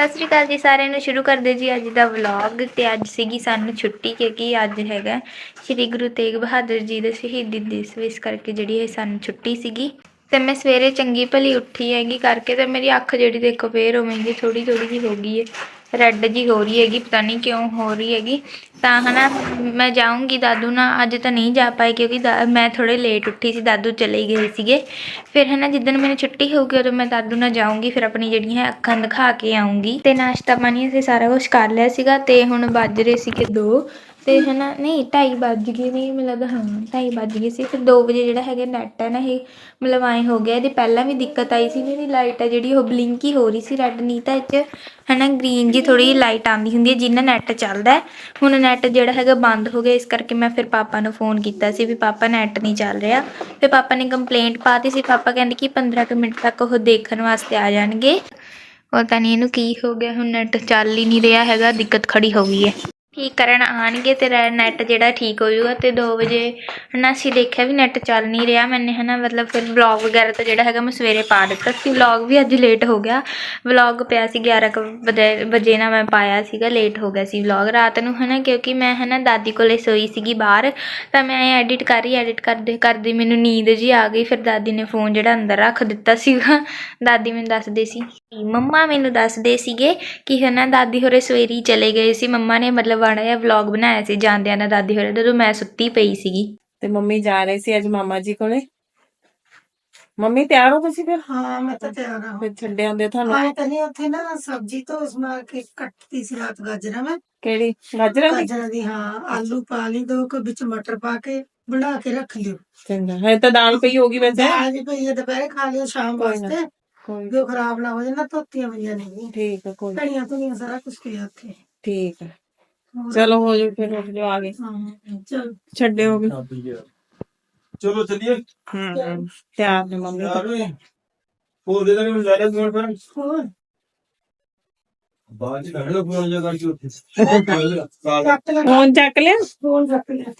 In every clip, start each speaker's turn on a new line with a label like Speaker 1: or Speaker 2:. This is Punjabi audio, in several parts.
Speaker 1: ਸਤਿ ਸ੍ਰੀ ਅਕਾਲ ਜੀ ਸਾਰਿਆਂ ਨੂੰ, ਸ਼ੁਰੂ ਕਰਦੇ ਜੀ ਅੱਜ ਦਾ ਵਲੌਗ ਤੇ ਅੱਜ ਸੀਗੀ ਸਾਨੂੰ ਛੁੱਟੀ ਕਿਉਂਕਿ ਅੱਜ ਹੈਗਾ ਸ੍ਰੀ ਗੁਰੂ ਤੇਗ ਬਹਾਦਰ ਜੀ ਦਾ ਸ਼ਹੀਦੀ ਦਿਵਸ, ਇਸ ਕਰਕੇ ਜਿਹੜੀ ਇਹ ਸਾਨੂੰ ਛੁੱਟੀ ਸੀਗੀ। ਤੇ ਮੈਂ ਸਵੇਰੇ ਚੰਗੀ ਭਲੀ ਉੱਠੀ ਹੈਗੀ ਕਰਕੇ ਤੇ ਮੇਰੀ ਅੱਖ ਜਿਹੜੀ ਦੇਖੋ ਫੇਰ ਉਵੇਂ ਦੀ ਥੋੜੀ ਥੋੜੀ ਜਿਹੀ ਹੋ ਗਈ ਹੈ ਰੈੱਡ ਜੀ ਹੋ ਰਹੀ ਹੈਗੀ, ਪਤਾ ਨਹੀਂ ਕਿਉਂ ਹੋ ਰਹੀ ਹੈਗੀ। ਤਾਂ ਹਨਾ, ਮੈਂ ਜਾਊਂਗੀ ਦਾਦੂ ਨਾਲ, ਅੱਜ ਤਾਂ ਨਹੀਂ ਜਾ ਪਾਈ ਕਿਉਂਕਿ ਦਾ- ਮੈਂ ਥੋੜੇ ਲੇਟ ਉੱਠੀ ਸੀ, ਦਾਦੂ ਚਲੇ ਗਏ ਸੀਗੇ। ਫਿਰ ਹਨਾ, ਜਿੱਦਣ ਮੈਨੂੰ ਛੁੱਟੀ ਹੋਊਗੀ, ਉਦੋਂ ਮੈਂ ਦਾਦੂ ਨਾਲ ਜਾਊਂਗੀ, ਫਿਰ ਆਪਣੀ ਜਿਹੜੀਆਂ ਹੈ ਅੱਖਾਂ ਦਿਖਾ ਕੇ ਆਊਂਗੀ। ਤੇ ਨਾਸ਼ਤਾ ਪਾਣੀ ਅਸੀਂ ਸਾਰਾ ਕੁਝ ਕਰ ਲਿਆ ਸੀਗਾ, ਤੇ ਹੁਣ ਵੱਜ ਰਹੇ ਸੀਗੇ 2 ਤੇ ਹਨਾ, ਨਹੀਂ 2:30 ਵੱਜ ਗਏ ਨੇ ਮੈਨੂੰ ਲੱਗਦਾ ਹਾਂ 2:30 ਵੱਜ ਗਏ ਸੀ, ਫਿਰ 2 ਵਜੇ ਜਿਹੜਾ ਹੈਗਾ ਨੈਟ ਹੈ ਨਾ ਇਹ, ਮਤਲਬ ਐਂ ਹੋ ਗਿਆ, ਇਹਦੀ ਪਹਿਲਾਂ ਵੀ ਦਿੱਕਤ ਆਈ ਸੀ ਮੇਰੀ ਲਾਈਟ ਹੈ ਜਿਹੜੀ ਉਹ ਬਲਿੰਕ ਹੀ ਹੋ ਰਹੀ ਸੀ ਰੈੱਡ ਨਹੀਂ ਤਾਂ ਇਹ 'ਚ ਹਨਾ ਗ੍ਰੀਨ ਜੀ ਥੋੜੀ ਲਾਈਟ ਆਉਂਦੀ ਹੁੰਦੀ ਹੈ, ਜਿੰਨਾ ਨੈਟ ਚੱਲਦਾ ਹੁਣ ਨੈਟ ਜਿਹੜਾ ਹੈਗਾ ਬੰਦ ਹੋ ਗਿਆ, ਇਸ ਕਰਕੇ ਮੈਂ ਫਿਰ ਪਾਪਾ ਨੂੰ ਫੋਨ ਕੀਤਾ ਸੀ ਵੀ ਪਾਪਾ ਨੈਟ ਨਹੀਂ ਚੱਲ ਰਿਹਾ। ਫਿਰ ਪਾਪਾ ਨੇ ਕੰਪਲੇਂਟ ਪਾਤੀ ਸੀ, ਪਾਪਾ ਕਹਿੰਦੇ ਕਿ 15 ਕੁ ਮਿੰਟ ਤੱਕ ਉਹ ਦੇਖਣ ਵਾਸਤੇ ਆ ਜਾਣਗੇ। ਪਤਾ ਨਹੀਂ, ਇਹਨੂੰ ਕੀ ਹੋ ਗਿਆ, ਹੁਣ ਨੈਟ ਚੱਲ ਹੀ ਨਹੀਂ ਰਿਹਾ ਹੈਗਾ, ਦਿੱਕਤ ਖੜੀ ਹੋ ਗਈ ਹੈ। ਠੀਕ ਕਰਨ ਆਣਗੇ ਤੇਰਾ ਨੈਟ ਜਿਹੜਾ ਠੀਕ ਹੋ ਜਾਊਗਾ ਤੇ 2 ਵਜੇ ਹਨਾ ਅਸੀਂ ਦੇਖਿਆ ਵੀ ਨੈਟ ਚੱਲ ਨਹੀਂ ਰਿਹਾ। ਮੈਨੇ ਹਨਾ ਮਤਲਬ ਫਿਰ ਵਲੌਗ ਵਗੈਰਾ ਤਾਂ ਜਿਹੜਾ ਹੈਗਾ ਮੈਂ ਸਵੇਰੇ ਪਾ ਦਿੱਤਾ ਸੀ। ਵਲੌਗ ਵੀ ਅੱਜ ਲੇਟ ਹੋ ਗਿਆ। ਵਲੌਗ ਪਿਆ ਸੀ 11 ਕੁ ਵਜੇ ਵਜੇ ਨਾ ਮੈਂ ਪਾਇਆ ਸੀਗਾ ਲੇਟ ਹੋ ਗਿਆ ਸੀ ਵਲੌਗ ਰਾਤ ਨੂੰ ਹਨਾ ਕਿਉਂਕਿ ਮੈਂ ਹਨਾ ਦਾਦੀ ਕੋਲੇ ਸੋਈ ਸੀਗੀ ਬਾਹਰ, ਤਾਂ ਮੈਂ ਐਡਿਟ ਕਰ ਰਹੀ ਐਡਿਟ ਕਰਦੇ ਕਰਦੇ ਮੈਨੂੰ ਨੀਂਦ ਜੀ ਆ ਗਈ। ਫਿਰ ਦਾਦੀ ਨੇ ਫੋਨ ਜਿਹੜਾ ਅੰਦਰ ਰੱਖ ਦਿੱਤਾ ਸੀਗਾ। ਦਾਦੀ ਮੈਨੂੰ ਦੱਸਦੇ ਸੀ, ਮੰਮਾ ਮੈਨੂੰ ਦੱਸਦੇ ਸੀਗੇ ਕਿ ਹਨਾ ਦਾਦੀ ਹੋਰੇ ਸਵੇਰੇ ਚਲੇ ਗਏ ਸੀ। ਮੰਮਾ ਨੇ ਮਤਲਬ ਵਾੜਾ ਜਿਹਾ ਵਲੌਗ ਬਣਾਇਆ ਸੀ ਜਾਂਦਿਆਂ ਨਾਲ ਦਾਦੀ ਹੋਰੇ ਜਦੋਂ ਮੈਂ ਸੁੱਤੀ ਪਈ ਸੀਗੀ।
Speaker 2: ਤੇ ਮੰਮੀ ਜਾ ਰਹੇ ਸੀ ਅੱਜ ਮਾਮਾ ਜੀ ਕੋਲੇ। ਮੰਮੀ ਤਿਆਰ ਹੋ ਤੁਸੀਂ ਫਿਰ?
Speaker 3: ਹਾਂ ਮੈਂ ਤਾਂ ਤਿਆਰ ਹਾਂ।
Speaker 2: ਫਿਰ ਛੱਡੇ ਆਂਦੇ ਤੁਹਾਨੂੰ?
Speaker 3: ਆਏ ਤਾਂ ਨਹੀਂ ਉੱਥੇ ਨਾ ਸਬਜ਼ੀ ਤੋਂ ਉਸਮਾ ਕੇ ਕੱਟਤੀ ਸੀ ਰਾਤ ਗਾਜਰਾਂ ਮੈਂ।
Speaker 2: ਕਿਹੜੀ? ਗਾਜਰਾਂ ਦੀ?
Speaker 3: ਗਾਜਰਾਂ ਦੀ ਹਾਂ ਆਲੂ ਪਾ ਲਈ ਦੋ ਕੁ ਵਿੱਚ ਮਟਰ ਪਾ ਕੇ ਬਣਾ ਕੇ ਰੱਖ ਲਿਓ।
Speaker 2: ਚੰਗਾ ਹੈ ਤਾਂ ਦਾਲ ਪਈ ਹੋਗੀ ਵੈਸੇ।
Speaker 3: ਅੱਜ ਪਈ ਹੈ ਦੁਪਹਿਰੇ ਖਾ ਲਿਓ ਸ਼ਾਮ
Speaker 2: ਨਾ।
Speaker 3: ਵਾਸਤੇ।
Speaker 2: ਕੋਈ
Speaker 3: ਜੋ ਖਰਾਬ ਨਾ ਹੋ ਨਾ ਧੋਤੀਆਂ ਹੋਈਆਂ ਨਹੀਂ
Speaker 2: ਠੀਕ ਹੈ ਕੋਈ
Speaker 3: ਧਨੀਆ ਧੁਨੀਆ ਸਾਰਾ ਕੁਝ ਪਿਆ ਉੱਥੇ।
Speaker 2: ਠੀਕ ਹੈ। ਚਲੋ ਹੋ ਜਾਓ ਫਿਰ ਉੱਠ ਜਾਓ ਆ ਗਏ
Speaker 3: ਹਾਂ ਚਲ।
Speaker 2: ਛੱਡੇ ਹੋਗੇ
Speaker 4: ਚਲੋ ਚੱਲੀਏ।
Speaker 2: ਹੂੰ ਤਿਆਰ ਨੇ ਮੰਮੀ। ਤਾਂ।
Speaker 4: ਯਾਰ ਹੋਰ ਦੇ ਦਾਂਗੇ ਲੈ ਲੈ ਫੋਨ ਫਿਰ
Speaker 3: ਹੋਰ?
Speaker 4: ਬਾਅਦ ਚ ਕੱਢ ਲਓ ਫੋਨ ਜਾ ਕਰਕੇ ਉੱਥੇ। ਕਾਲ
Speaker 3: ਕੱਟ ਲੈ।
Speaker 2: ਫੋਨ ਚੱਕ ਲਿਆ?
Speaker 3: ਫੋਨ ਰੱਖ ਲੈ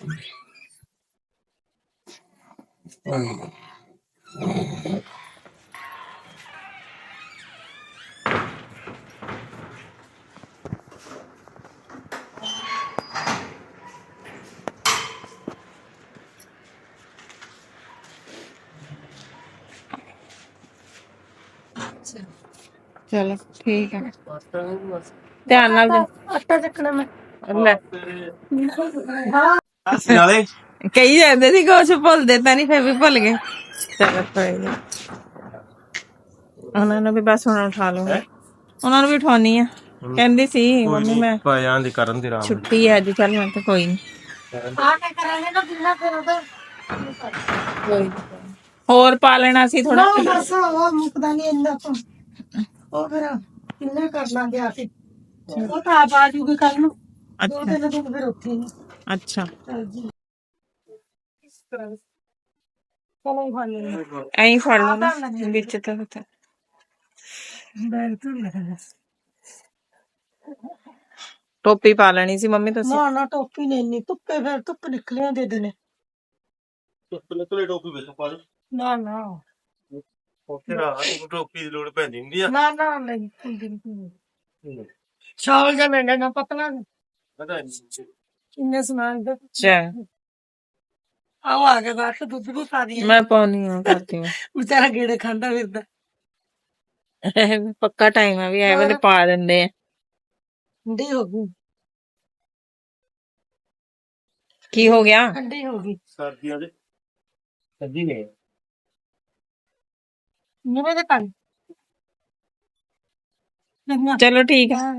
Speaker 2: ਚਲੋ ਠੀਕ ਹੈ ਧਿਆਨ ਨਾਲ ਜਾਓ।
Speaker 3: ਆਟਾ ਚੱਕਣਾ ਮੈਂ।
Speaker 2: ਲੈ।
Speaker 3: ਹਾਂ
Speaker 4: ਨਾਲੇ
Speaker 2: ਕਈ ਜਾਂਦੇ ਸੀ ਕੁਛ ਭੁੱਲਦੇ ਤਾਂ ਨਹੀਂ ਫਿਰ ਵੀ ਭੁੱਲ ਗਏ। ਚਲੋ ਕੋਈ ਨੀ। ਉਹਨਾਂ ਨੂੰ ਵੀ ਬਸ ਹੁਣ ਉਠਾ ਲਓ ਉਹਨਾਂ ਨੂੰ ਵੀ ਉਠਾਉਣੀ ਆ। ਕਹਿੰਦੀ ਸੀ ਮੰਮੀ ਮੈਂ
Speaker 4: ਪਾਇਆਂ ਦੀ ਕਰਨ ਦੀ ਰਾਮ
Speaker 2: ਛੁੱਟੀ ਹੈ ਅੱਜ ਚੱਲ ਮੈਂ ਤਾਂ ਕੋਈ ਨਹੀਂ
Speaker 3: ਆ ਕੇ ਕਰਾਂਗੇ ਨਾ ਬਿਨਾ ਫਿਰ ਉਹਦਾ
Speaker 2: ਹੋਰ ਪਾ ਲੈਣਾ ਸੀ ਥੋੜਾ
Speaker 3: ਨਾ ਬਸ ਉਹ ਮੁਕਦਾ ਨਹੀਂ ਇੰਨਾ ਤੋਂ। ਉਹ ਫਿਰ ਇੰਨਾ ਕਰ ਲਾਂਗੇ ਆ ਕੇ। ਉਹ ਤਾਂ ਆਪ ਆ ਜੂਗੀ ਕੱਲ ਨੂੰ। ਦੋ
Speaker 2: ਅੱਛਾ।
Speaker 3: ਤਿੰਨ ਦਿਨ ਫਿਰ ਉੱਥੇ ਹੀ।
Speaker 2: ਅੱਛਾ।
Speaker 3: ਚੱਲ ਜੀ। ਚਲੋ ਹੀ ਫੜ ਲੈਂਦੇ
Speaker 2: ਐਂ ਫੜ ਲਓ ਨਾ ਵਿੱਚ ਤਾਂ ਤਾਂ
Speaker 3: ਤੋਂ
Speaker 2: ਟੋਪੀ ਪਾ ਲੈਣੀ ਸੀ ਮੰਮੀ ਤੁਸੀਂ?
Speaker 3: ਨਾ ਨਾ ਟੋਪੀ ਨਹੀਂ ਇੰਨੀ ਧੁੱਪੇ ਫਿਰ ਧੁੱਪ ਨਿਕਲਿਆ ਦੇ ਦੇਣੇ
Speaker 4: ਨਿਕਲੇ ਟੋਪੀ ਵਿੱਚ ਪਾ ਦੇ
Speaker 3: ਨਾ ਨਾ।
Speaker 4: ਉੱਥੇ ਰਾਤ ਨੂੰ ਟੋਪੀ ਦੀ ਲੋੜ ਪੈਂਦੀ ਹੁੰਦੀ ਆ।
Speaker 3: ਨਾ ਨਾ ਨਹੀਂ ਹੁੰਦੀ ਨਹੀਂ ਛਾਲ ਜਾ ਲੈਣਾ ਨਾ ਪਤਲਾ
Speaker 4: ਪਤਾ ਨਹੀਂ
Speaker 3: ਕਿੰਨੇ ਸਮਾਨ ਦਾ।
Speaker 2: ਅੱਛਾ।
Speaker 3: ਆਓ ਆ ਕੇ ਬਾਅਦ ਦੁੱਧ ਪਾ ਦਿਆ
Speaker 2: ਮੈਂ ਪਾਉਣੀ ਆ ਕਰਤੀ ਮੈਂ
Speaker 3: ਵਿਚਾਰਾ ਗੇੜੇ ਖਾਂਦਾ ਫਿਰਦਾ।
Speaker 2: ਪੱਕਾ ਟਾਈਮ ਆ ਵੀ ਐ ਵੇਲੇ ਪਾ ਦਿੰਦੇ ਆ।
Speaker 3: ਠੰਡੀ ਹੋ ਗਈ।
Speaker 2: ਕੀ ਹੋ ਗਿਆ?
Speaker 3: ਠੰਡੀ ਹੋ ਗਈ।
Speaker 4: ਸਰਦੀਆਂ ਦੇ। ਸਰਦੀ ਨੇ
Speaker 3: ਨਿਵੇਂ ਦੇ ਕੰਨ
Speaker 2: ਚਲੋ ਠੀਕ ਹੈ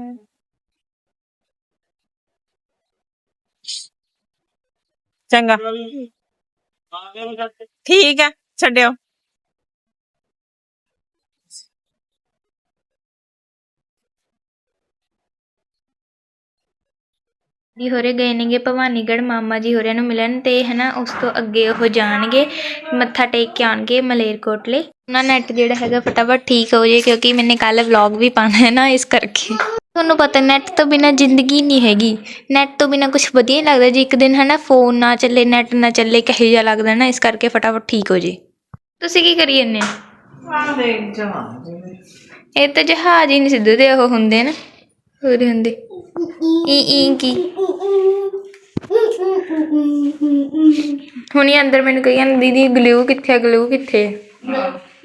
Speaker 2: ਚੰਗਾ। ਠੀਕ ਹੈ ਛੱਡਿਓ।
Speaker 1: ਜੀ ਹੋਰੇ ਗਏ ਨੇਗੇ ਭਵਾਨੀਗੜ੍ਹ ਮਾਮਾ ਜੀ ਹੋਰਿਆਂ ਨੂੰ ਮਿਲਣ ਤੇ ਹਨਾ ਉਸ ਤੋਂ ਅੱਗੇ ਉਹ ਜਾਣਗੇ ਮੱਥਾ ਟੇਕ ਕੇ ਆਉਣਗੇ ਮਲੇਰਕੋਟਲੇ ਉਹਨਾਂ ਨੈਟ ਜਿਹੜਾ ਹੈਗਾ ਫਟਾਫਟ ਠੀਕ ਹੋ ਜੇ ਕਿਉਂਕਿ ਮੈਨੇ ਕੱਲ ਵਲੌਗ ਵੀ ਪਾਣਾ ਹੈ ਨਾ ਇਸ ਕਰਕੇ। ਤੁਹਾਨੂੰ ਪਤਾ ਨੈਟ ਤੋਂ ਬਿਨਾ ਜ਼ਿੰਦਗੀ ਨਹੀਂ ਹੈਗੀ। ਨੈਟ ਤੋਂ ਬਿਨਾ ਕੁਝ ਵਧੀਆ ਨਹੀਂ ਲੱਗਦਾ ਜੇ ਇੱਕ ਦਿਨ ਹਨਾ ਫੋਨ ਨਾ ਚੱਲੇ ਨੈਟ ਨਾ ਚੱਲੇ ਕਹੇ ਜਿਹਾ ਲੱਗਦਾ ਨਾ ਇਸ ਕਰਕੇ ਫਟਾਫਟ ਠੀਕ ਹੋ ਜੇ। ਤੁਸੀਂ ਕੀ ਕਰੀ ਜੰਨੇ ਇਹ ਤਾਂ ਜਹਾਜ਼ ਹੀ ਨਹੀਂ ਸਿੱਧੂ ਦੇ ਉਹ ਹੁੰਦੇ ਨਾ। ਹੋਰ ਹੁੰਦੇ। ਈ ਈ ਕੀ ਹੁਣੀ ਅੰਦਰ ਮੈਨੂੰ ਕਹੀ ਜਾਂਦੀ ਦੀਦੀ ਗਲੂ ਕਿੱਥੇ ਗਲੂ ਕਿੱਥੇ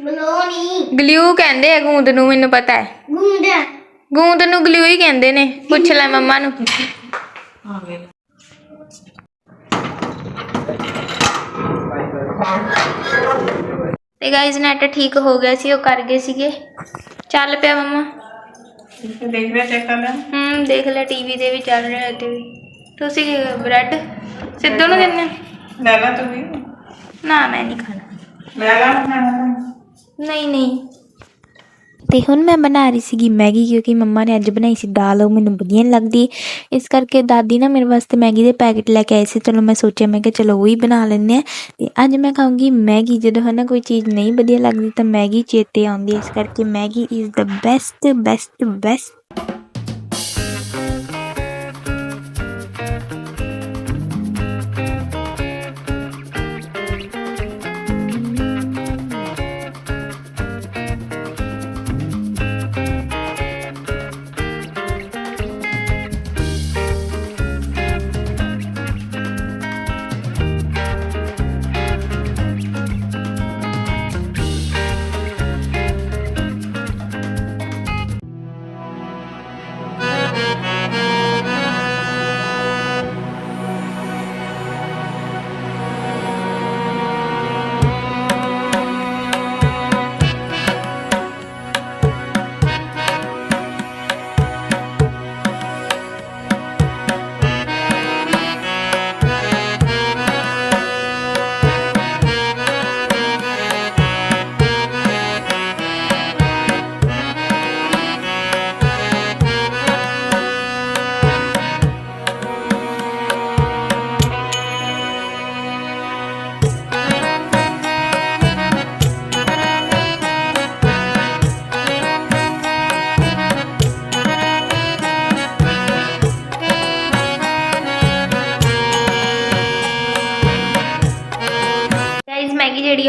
Speaker 5: ਬਲੋਨੀ
Speaker 1: ਗਲੂ ਕਹਿੰਦੇ ਆ ਗੂੰਦ ਨੂੰ ਮੈਨੂੰ ਪਤਾ ਹੈ
Speaker 5: ਗੁੰਡਾ
Speaker 1: ਗੂੰਦ ਨੂੰ ਗਲੂ ਹੀ ਕਹਿੰਦੇ ਨੇ ਪੁੱਛ ਲੈ ਮੰਮਾ ਨੂੰ ਤੇ ਗਾਇਜ਼ ਨੈਟ ਠੀਕ ਹੋ ਗਿਆ ਸੀ ਉਹ ਕਰ ਗਏ ਸੀਗੇ ਚੱਲ ਪਿਆ ਮੰਮਾ
Speaker 2: ਦੇਖ ਰਿਹਾ ਚੈੱਕ ਕਰ ਲੈ
Speaker 1: ਹੂੰ ਦੇਖ ਲੈ ਟੀਵੀ ਤੇ ਵੀ ਚੱਲ ਰਿਹਾ ਤੇ ਵੀ। ਤੁਸੀਂ ਬ੍ਰੈਡ ਸਿੱਧੂ ਨੂੰ ਦਿੰਨੇ
Speaker 2: ਲੈ ਲਾ ਤੂੰ ਵੀ।
Speaker 1: ਨਾ ਮੈਂ ਨਹੀਂ ਖਾਣਾ।
Speaker 2: ਲੈ ਲਾ।
Speaker 1: ਨਹੀਂ ਨਹੀਂ।
Speaker 6: ਤੇ ਹੁਣ ਮੈਂ ਬਣਾ ਰਹੀ ਸੀਗੀ ਮੈਗੀ ਕਿਉਂਕਿ ਮੰਮਾ ਨੇ ਅੱਜ ਬਣਾਈ ਸੀ ਦਾਲ, ਉਹ ਮੈਨੂੰ ਵਧੀਆ ਨਹੀਂ ਲੱਗਦੀ। ਇਸ ਕਰਕੇ ਦਾਦੀ ਨਾ ਮੇਰੇ ਵਾਸਤੇ ਮੈਗੀ ਦੇ ਪੈਕੇਟ ਲੈ ਕੇ ਆਏ ਸੀ। ਚਲੋ ਮੈਂ ਸੋਚਿਆ, ਮੈਂ ਕਿ ਚਲੋ ਉਹ ਹੀ ਬਣਾ ਲੈਂਦੇ ਆ ਤੇ ਅੱਜ ਮੈਂ ਖਾਊਂਗੀ ਮੈਗੀ। ਜਦੋਂ ਹੈ ਨਾ ਕੋਈ ਚੀਜ਼ ਨਹੀਂ ਵਧੀਆ ਲੱਗਦੀ ਤਾਂ ਮੈਗੀ ਚੇਤੇ ਆਉਂਦੀ ਇਸ ਕਰਕੇ Maggi is the best best best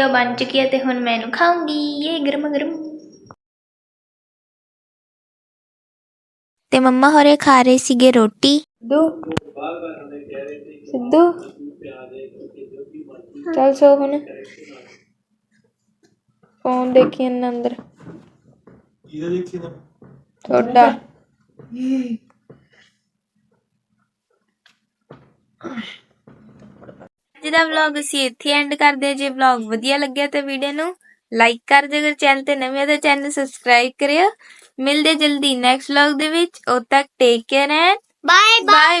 Speaker 1: Maggi ਜਿਹੜੀ ਆ ਉਹ ਬਣ ਚੁੱਕੀ ਹੈ ਤੇ ਹੁਣ ਮੈਂ ਇਹਨੂੰ ਖਾਊਂਗੀ। ਇਹ ਗਰਮ ਗਰਮ।
Speaker 6: ਤੇ ਮੰਮਾ ਹੋਰੇ ਖਾ ਰਹੇ ਸੀਗੇ ਰੋਟੀ।
Speaker 1: ਸਿੱਧੂ ਸਿੱਧੂ। ਚੱਲ ਸੋ ਹੁਣ। ਫੋਨ ਦੇਖੀ ਇਹਨਾਂ ਅੰਦਰ।
Speaker 4: ਇਹਦਾ ਦੇਖੀ ਨਾ
Speaker 1: ਤੁਹਾਡਾ। ਅੱਜ ਦਾ ਵਲੌਗ ਅਸੀਂ ਇੱਥੇ ਐਂਡ ਕਰਦੇ ਜੇ ਵਲੌਗ ਵਧੀਆ ਲੱਗਿਆ ਤੇ ਵੀਡੀਓ ਨੂੰ ਲਾਈਕ ਕਰ ਦਿਓ। ਅਗਰ ਚੈਨਲ ਤੇ ਨਵੇਂ ਹੋ ਤਾਂ ਚੈਨਲ ਸਬਸਕ੍ਰਾਈਬ ਕਰਿਓ। ਮਿਲਦੇ ਜਲਦੀ ਨੈਕਸਟ ਵਲੌਗ ਦੇ ਵਿੱਚ। ਉਦ ਤੱਕ take care and bye
Speaker 5: bye